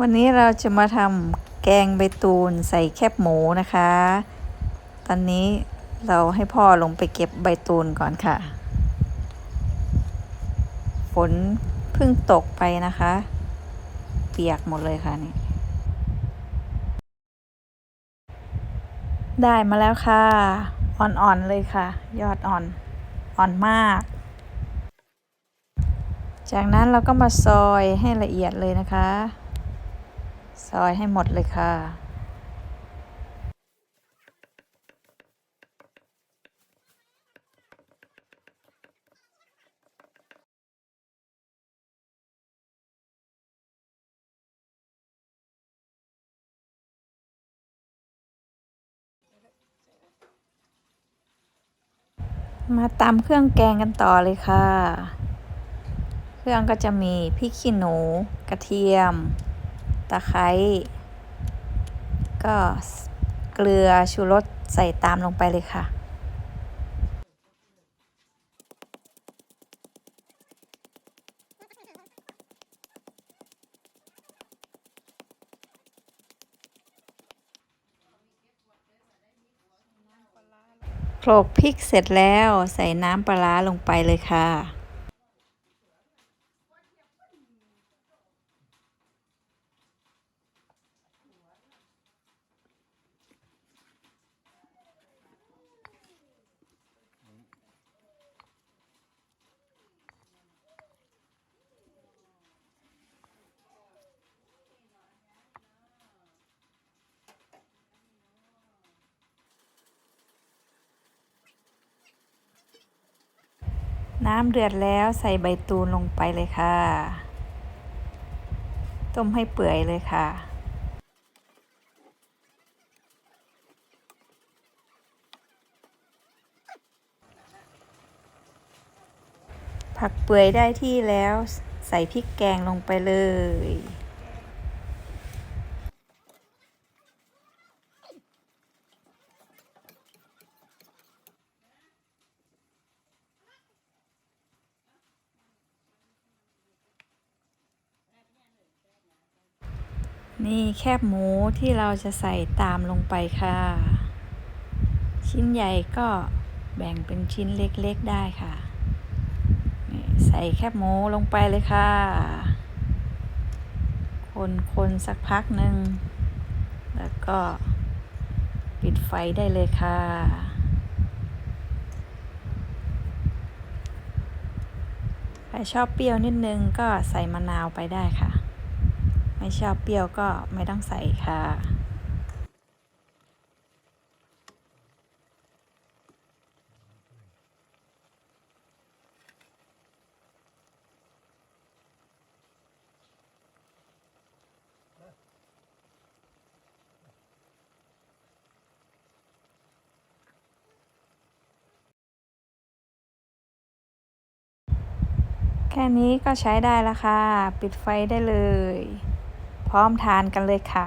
วันนี้เราจะมาทำแกงใบตูนใส่แคบหมูนะคะ ตอนนี้เราให้พ่อลงไปเก็บใบตูนก่อนค่ะ ฝนเพิ่งตกไปนะคะ เปียกหมดเลยค่ะนี่ ได้มาแล้วค่ะ อ่อนๆเลยค่ะ ยอดอ่อน อ่อนมาก จากนั้นเราก็มาซอยให้ละเอียดเลยนะคะ ซอยให้หมดเลยค่ะ มาตำเครื่องแกงกันต่อเลยค่ะ เครื่องก็จะมีพริกขี้หนู กระเทียม ตะไคร้ก็เกลือชูรสใส่ตามลงไปเลยค่ะ โขลกพริกเสร็จแล้วใส่น้ำปลาร้าลงไปเลยค่ะ น้ำเดือดแล้วใส่ใบตูนลงไปเลยค่ะ ต้มให้เปื่อยเลยค่ะ ผักเปื่อยได้ที่แล้วใส่พริกแกงลงไปเลย นี่แคบหมูที่เราจะใส่ตามลงไปค่ะ ชิ้นใหญ่ก็แบ่งเป็นชิ้นเล็กๆได้ค่ะ ใส่แคบหมูลงไปเลยค่ะ คนๆสักพักหนึ่ง แล้วก็ปิดไฟได้เลยค่ะใครชอบเปรี้ยวนิดนึงก็ใส่มะนาวไปได้ค่ะ ไม่ชอบเปรี้ยวก็ไม่ต้องใส่ค่ะแค่นี้ก็ใช้ได้แล้วค่ะ ปิดไฟได้เลย พร้อมทานกันเลยค่ะ